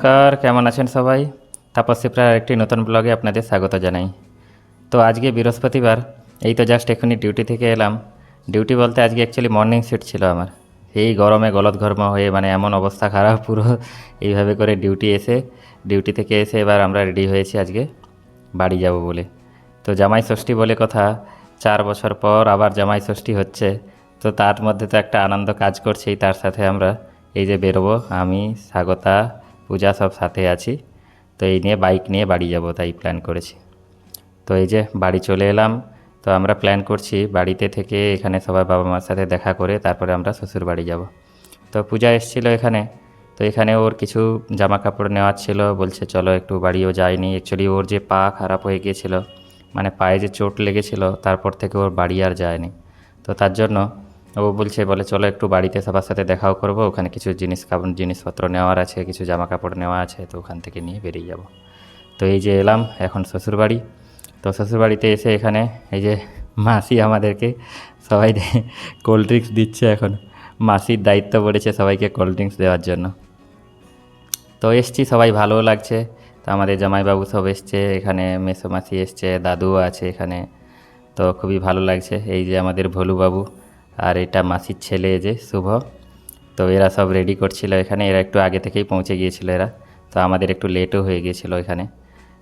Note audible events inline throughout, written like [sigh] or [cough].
নমস্কার, কেমন আছেন সবাই? তাপস্বীপ্রার একটি নতুন ব্লগে আপনাদের স্বাগত জানাই। তো আজকে বৃহস্পতিবার, এই তো জাস্ট এখনই ডিউটি থেকে এলাম। ডিউটি বলতে আজকে অ্যাকচুয়ালি মর্নিং শিফট ছিল আমার। এই গরমে গলদঘর্ম হয়ে মানে এমন অবস্থা খারাপ পুরো, এইভাবে করে ডিউটি এসে ডিউটি থেকে এসে এবার আমরা রেডি হয়েছি আজকে বাড়ি যাব বলে। তো জামাই ষষ্ঠী বলে কথা, চার বছর পর আবার জামাই ষষ্ঠী হচ্ছে। তো তার মধ্যে তো একটা আনন্দ কাজ করছেই, তার সাথে আমরা এই যে বেরোবো, আমি, স্বাগতা পূজা সব সাথে আছি। তো এই নিয়ে বাইক নিয়ে বাড়ি যাব, তাই প্ল্যান করেছি। তো এই যে বাড়ি চলে এলাম, তো আমরা প্ল্যান করছি বাড়িতে থেকে এখানে সবাই বাবা মার সাথে দেখা করে তারপরে আমরা শ্বশুর বাড়ি যাব। তো পূজা এসেছিল এখানে, তো এখানে ওর কিছু জামা কাপড় নেওয়ার ছিল, বলছে চলো একটু বাড়িও যায়নি অ্যাকচুয়ালি ওর যে পা খারাপ হয়ে গিয়েছিল মানে পায়ে যে চোট লেগেছিল, তারপর থেকে ওর বাড়ি আর যায়নি। তো তার জন্য ও বলছে, বলে, চলো একটু বাড়িতে সবার সাথে দেখাও করব। ওখানে কিছু জিনিস জিনিসপত্র নেওয়ার আছে, কিছু জামা কাপড় নেওয়া আছে, তো ওখান থেকে নিয়ে বেরিয়ে যাব। তো এই যে এলাম, এখন শ্বশুরবাড়ি তো শ্বশুরবাড়িতে এসে এখানে এই যে মাসি আমাদেরকে সবাই কোল্ড ড্রিঙ্কস দিচ্ছে এখন। মাসির দায়িত্ব পড়েছে সবাইকে কোল্ড ড্রিঙ্কস দেওয়ার জন্য। তো এসছি, সবাই ভালোও লাগছে। তো আমাদের জামাইবাবু সব এসছে, এখানে মেসো মাসি এসছে, দাদুও আছে এখানে। তো খুবই ভালো লাগছে। এই যে আমাদের ভোলুবাবু। আর এটা মাসির ছেলে যে, শুভ। তো এরা সব রেডি করছিল এখানে, এরা একটু আগে থেকেই পৌঁছে গিয়েছিল এরা। তো আমাদের একটু লেটও হয়ে গিয়েছিল এখানে।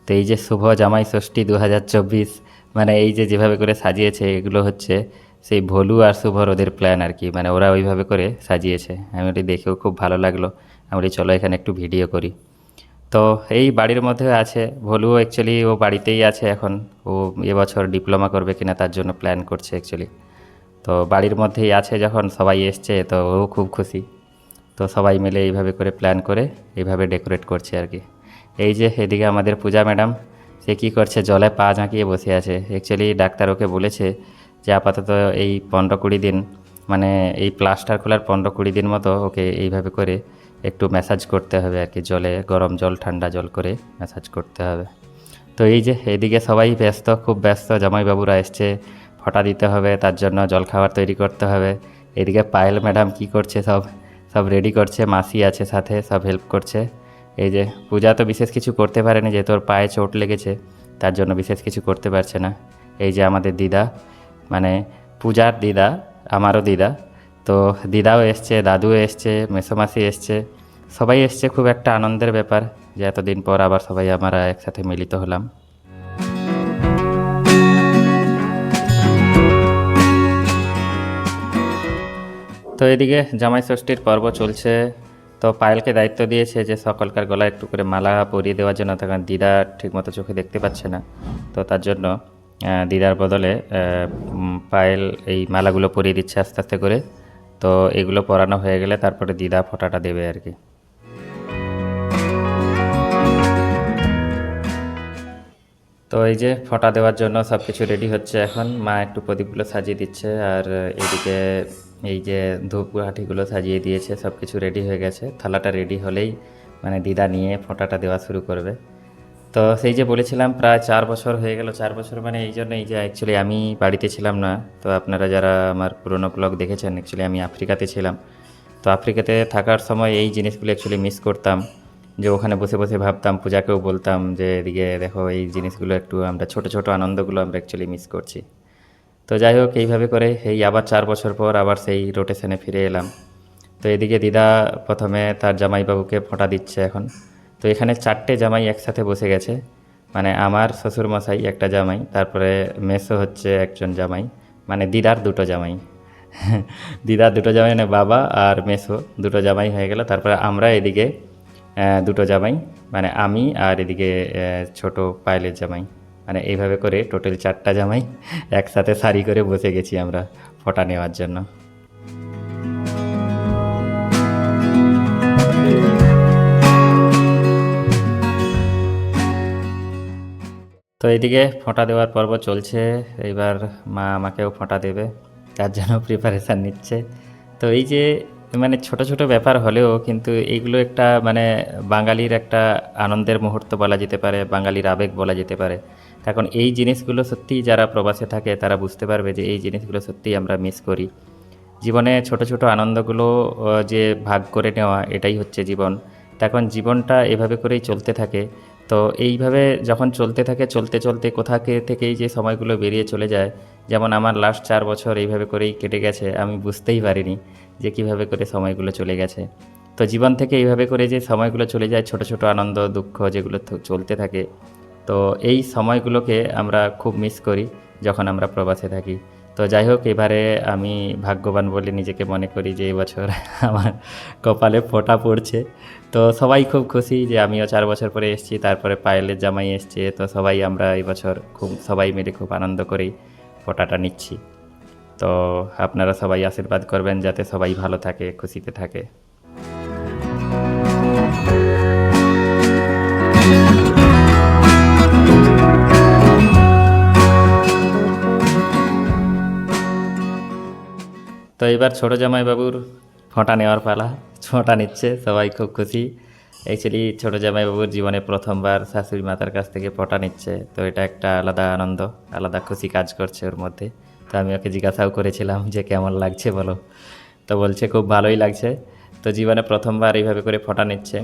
তো এই যে শুভ জামাই ষষ্ঠী দু হাজার চব্বিশ মানে এই যে যেভাবে করে সাজিয়েছে, এগুলো হচ্ছে সেই ভোলু আর শুভর ওদের প্ল্যান আর কি। মানে ওরা ওইভাবে করে সাজিয়েছে। আমি ওটি দেখেও খুব ভালো লাগল। আমি বলি, চলো এখানে একটু ভিডিও করি। তো এই বাড়ির মধ্যে আছে ভলু অ্যাকচুয়ালি ও বাড়িতেই আছে এখন। ও এবছর ডিপ্লোমা করবে কিনা তার জন্য প্ল্যান করছে অ্যাকচুয়ালি তো বাড়ির মধ্যেই আছে যখন, সবাই এসছে, তো ও খুব খুশি। তো সবাই মিলে এইভাবে করে প্ল্যান করে এইভাবে ডেকোরেট করছে আর কি। এই যে এদিকে আমাদের পূজা ম্যাডাম সে কী করছে? জলে পা ঝাঁকিয়ে বসে আছে। অ্যাকচুয়ালি ডাক্তার ওকে বলেছে যে আপাতত এই পনেরো কুড়ি দিন মানে এই প্লাস্টার খোলার পনেরো কুড়ি দিন মতো ওকে এইভাবে করে একটু ম্যাসাজ করতে হবে আর কি। জলে, গরম জল, ঠান্ডা জল করে ম্যাসাজ করতে হবে। তো এই যে এদিকে সবাই ব্যস্ত, খুব ব্যস্ত। জামাইবাবুরা এসছে ফটা দিতে হবে, তার জন্য জলখাবার তৈরি করতে হবে। এদিকে পায়েল ম্যাডাম কি করছে, সব সব রেডি করছে, মাসি আছে সাথে, সব হেল্প করছে। এই যে, পূজা তো বিশেষ কিছু করতে পারেনি, যেহেতু ওর পায়ে চোট লেগেছে, তার জন্য বিশেষ কিছু করতে পারছে না। এই যে আমাদের দিদা মানে পূজার দিদা, আমারও দিদা। তো দিদাও এসছে দাদু এসছে, মেসোমাসি এসছে, সবাই এসছে, খুব একটা আনন্দের ব্যাপার যে এতদিন পর আবার সবাই আমরা একসাথে মিলিত হলাম। তো এদিকে জামাই ষষ্ঠীর পর্ব চলছে। তো পায়েলকে দায়িত্ব দিয়েছে যে সকলকার গলায় একটু করে মালা পরিয়ে দেওয়ার জন্য তখন দিদা ঠিকমতো চোখে দেখতে পাচ্ছে না। তো তার জন্য দিদার বদলে পায়েল এই মালাগুলো পরিয়ে দিচ্ছে আস্তে আস্তে করে। তো এগুলো পরানো হয়ে গেলে তারপরে দিদা ফোঁটাটা দেবে আর কি। তো এই যে ফোঁটা দেওয়ার জন্য সব কিছু রেডি হচ্ছে এখন। মা একটু প্রদীপগুলো সাজিয়ে দিচ্ছে আর এদিকে এই যে ধূপ হাঁটিগুলো সাজিয়ে দিয়েছে সব কিছু রেডি হয়ে গেছে। থালাটা রেডি হলেই মানে দিদা নিয়ে ফোঁটাটা দেওয়া শুরু করবে। তো সেই যে বলেছিলাম, প্রায় চার বছর হয়ে গেল, চার বছর মানে এই জন্য এই যে অ্যাকচুয়ালি আমি বাড়িতে ছিলাম না। তো আপনারা যারা আমার পুরোনো ব্লগ দেখেছেন অ্যাকচুয়ালি আমি আফ্রিকাতে ছিলাম। তো আফ্রিকাতে থাকার সময় এই জিনিসগুলো অ্যাকচুয়ালি মিস করতাম। যে ওখানে বসে বসে ভাবতাম, পূজাকেও বলতাম যে, এদিকে দেখো এই জিনিসগুলো একটু, আমরা ছোট ছোট আনন্দগুলো আমরা অ্যাকচুয়ালি মিস করছি। তো যাই হোক এইভাবে করে এই আবার চার বছর পর আবার সেই রোটেশনে ফিরে এলাম। তো এদিকে দিদা প্রথমে তার জামাইবাবুকে ফোঁটা দিচ্ছে এখন। তো এখানে চারটে জামাই একসাথে বসে গেছে। মানে আমার শ্বশুরমশাই একটা জামাই, তারপরে মেসো হচ্ছে একজন জামাই মানে দিদার দুটো জামাই। [laughs] দিদার দুটো জামাই মানে বাবা আর মেসো দুটো জামাই হয়ে গেল। তারপরে আমরা এদিকে দুটো জামাই মানে আমি আর এদিকে ছোট পায়েলের জামাই। মানে এইভাবে করে টোটাল চারটা জামাই একসাথে সারি করে বসে গেছি আমরা ফোঁটা নেওয়ার জন্য। তো এইদিকে ফোঁটা দেওয়ার পর্ব চলছে, এইবার মা আমাকেও ফোঁটা দেবে, তার জন্য প্রিপারেশান নিচ্ছে। তো এই যে মানে ছোট ছোট ব্যাপার হলেও কিন্তু এইগুলো একটা মানে বাঙালির একটা আনন্দের মুহূর্ত বলা যেতে পারে, বাঙালির আবেগ বলা যেতে পারে। এখন এই জিনিসগুলো সত্যিই যারা প্রবাসে থাকে, তারা বুঝতে পারবে যে এই জিনিসগুলো সত্যিই আমরা মিস করি। জীবনে ছোট ছোট আনন্দগুলো যে ভাগ করে নেওয়া, এটাই হচ্ছে জীবন। তখন জীবনটা এভাবে করেই চলতে থাকে। তো এইভাবে যখন চলতে থাকে, চলতে চলতে কোথা থেকেই যে সময়গুলো বেরিয়ে চলে যায়, যেমন আমার লাস্ট চার বছর এইভাবে করেই কেটে গেছে, আমি বুঝতেই পারিনি যে কীভাবে করে সময়গুলো চলে গেছে। তো জীবন থেকে এইভাবে করে যে সময়গুলো চলে যায়, ছোট ছোট আনন্দ, দুঃখ যেগুলো চলতে থাকে তো এই সময়গুলোকে আমরা খুব মিস করি যখন আমরা প্রবাসে থাকি। তো যাই হোক, এবারে আমি ভাগ্যবান বলে নিজেকে মনে করি যে এবছর [laughs] আমার কপালে ফোঁটা পড়ছে। তো সবাই খুব খুশি যে আমিও চার বছর পরে এসেছি, তারপরে পায়েলের জামাই এসছে। তো সবাই আমরা এবছর খুব, সবাই মিলে খুব আনন্দ করেই ফোঁটাটা নিচ্ছি। তো আপনারা সবাই আশীর্বাদ করবেন যাতে সবাই ভালো থাকে, খুশিতে থাকে। তো এবার ছোটো জামাইবাবুর ফোঁটা নেওয়ার পালা। ফোঁটা নিচ্ছে, সবাই খুব খুশি। অ্যাকচুয়ালি ছোটো জামাইবাবুর জীবনে প্রথমবার শাশুড়ি মাতার কাছ থেকে ফোঁটা নিচ্ছে। তো এটা একটা আলাদা আনন্দ, আলাদা খুশি কাজ করছে ওর মধ্যে। তো আমি ওকে জিজ্ঞাসাও করেছিলাম যে কেমন লাগছে বলো। তো বলছে, খুব ভালোই লাগছে। তো জীবনে প্রথমবার এইভাবে করে ফোঁটা নিচ্ছে।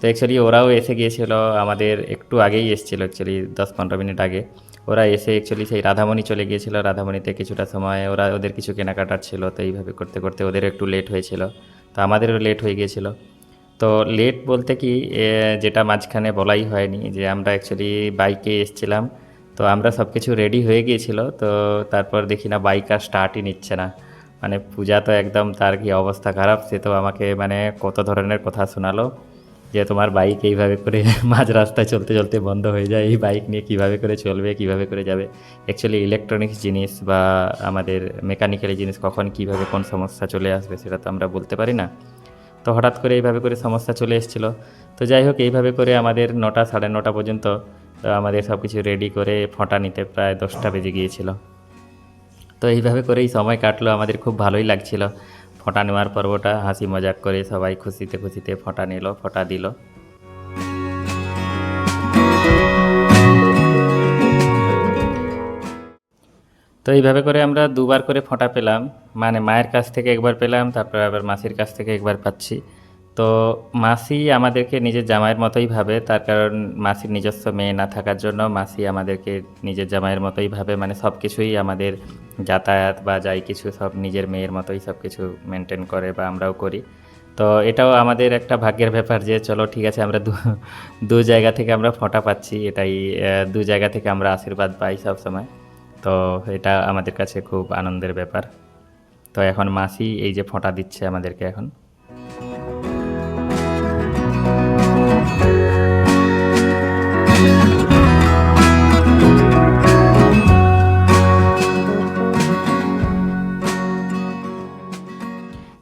তো অ্যাকচুয়ালি ওরাও এসে গিয়েছিল, আমাদের একটু আগেই এসেছিল অ্যাকচুয়ালি দশ পনেরো মিনিট আগে। ওরা এসে অ্যাকচুয়ালি সেই রাধামণি চলে গিয়েছিল। রাধামণিতে কিছুটা সময় ওরা ওদের কিছু কেনাকাটার ছিল, তো এইভাবে করতে করতে ওদের একটু লেট হয়েছিল। তো আমাদেরও লেট হয়ে গিয়েছিল। তো লেট বলতে কি যেটা মাঝখানে বলাই হয়নি যে আমরা অ্যাকচুয়ালি বাইকে এসেছিলাম। তো আমরা সব কিছু রেডি হয়ে গিয়েছিল, তো তারপর দেখি না বাইক আর স্টার্টই নিচ্ছে না। মানে পূজা তো একদম তার কি অবস্থা খারাপ, সে তো আমাকে মানে কত ধরনের কথা শোনালো। যে তোমার বাইক এইভাবে করে [laughs] মাঝ রাস্তায় চলতে চলতে বন্ধ হয়ে যায়। এই বাইক নিয়ে কীভাবে করে চলবে, কীভাবে করে যাবে? অ্যাকচুয়ালি ইলেকট্রনিক্স জিনিস বা আমাদের মেকানিক্যালি জিনিস কখন কীভাবে কোন সমস্যা চলে আসবে সেটা তো আমরা বলতে পারি না। তো হঠাৎ করে এইভাবে করে সমস্যা চলে এসেছিল। তো যাই হোক, এইভাবে করে আমাদের নটা, সাড়ে নটা পর্যন্ত আমাদের সব কিছু রেডি করে ফোঁটা নিতে প্রায় দশটা বেজে গিয়েছিল। তো এইভাবে করেই সময় কাটলো, আমাদের খুব ভালোই লাগছিল। ফোঁটা নেওয়ার পর্বটা, হাসি মজাক করে সবাই খুশিতে খুশিতে ফোঁটা নিল, ফোঁটা দিল। তো এইভাবে করে আমরা দুবার করে ফোঁটা পেলাম। মানে মায়ের কাছ থেকে একবার পেলাম, তারপর আবার মাসির কাছ থেকে একবার পাচ্ছি। তো মাসি আমাদেরকে নিজের জামাইয়ের মতোই ভাবে, তার কারণ মাসির নিজস্ব মেয়ে না থাকার জন্য মাসি আমাদেরকে নিজের জামাইয়ের মতোই ভাবে মানে সব কিছুই আমাদের যাতায়াত বা যাই কিছু সব নিজের মেয়ের মতোই সব কিছু মেনটেন করে বা আমরাও করি। তো এটাও আমাদের একটা ভাগ্যের ব্যাপার যে, চলো ঠিক আছে, আমরা দু জায়গা থেকে আমরা ফোঁটা পাচ্ছি, এটাই দু জায়গা থেকে আমরা আশীর্বাদ পাই সব সময়। তো এটা আমাদের কাছে খুব আনন্দের ব্যাপার। তো এখন মাসি এই যে ফোঁটা দিচ্ছে আমাদেরকে এখন।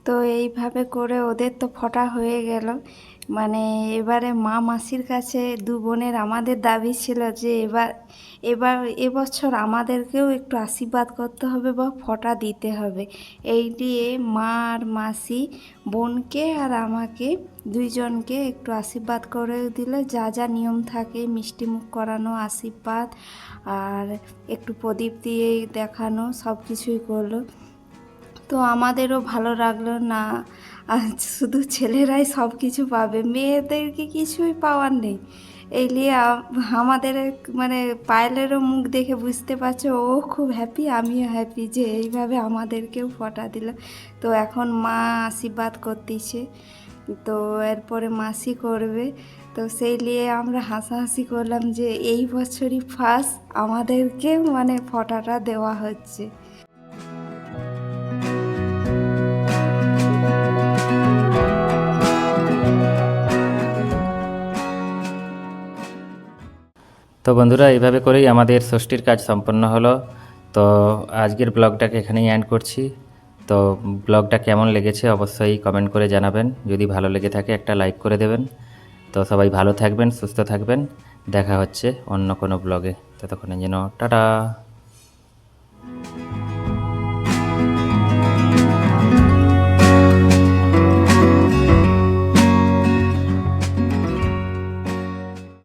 তো এইভাবে করে ওদের তো ফটা হয়ে গেল। মানে এবারে মা মাসির কাছে দু বোনের আমাদের দাবি ছিল যে এবার এবার এবছর আমাদেরকেও একটু আশীর্বাদ করতে হবে বা ফটা দিতে হবে। এই দিয়ে মা আর মাসি বোনকে আর আমাকে দুইজনকে একটু আশীর্বাদ করে দিলে। যা যা নিয়ম থাকে, মিষ্টি মুখ করানো, আশীর্বাদ আর একটু প্রদীপ দিয়ে দেখানো সব কিছুই করল। তো আমাদেরও ভালো লাগল না। শুধু ছেলেরাই সব কিছু পাবে, মেয়েদেরকে কিছুই পাওয়ার নেই। এই নিয়ে আমাদের মানে পায়েলেরও মুখ দেখে বুঝতে পারছ, ও খুব হ্যাপি আমিও হ্যাপি যে এইভাবে আমাদেরকেও ফটা দিল। তো এখন মা আশীর্বাদ করতেছে, তো এরপরে মাসি করবে। তো সেই নিয়ে আমরা হাসাহাসি করলাম যে এই বছরই ফার্স্ট আমাদেরকে মানে ফটাটা দেওয়া হচ্ছে। তো বন্ধুরা, এইভাবে করেই আমাদের ষষ্ঠীর কাজ সম্পন্ন হলো। তো আজকের ব্লগটাকে এখানেই অ্যান্ড করছি। তো ব্লগটা কেমন লেগেছে অবশ্যই কমেন্ট করে জানাবেন। যদি ভালো লেগে থাকে, একটা লাইক করে দেবেন। তো সবাই ভালো থাকবেন, সুস্থ থাকবেন। দেখা হচ্ছে অন্য কোনো ব্লগে। ততক্ষণে যেন টাটা।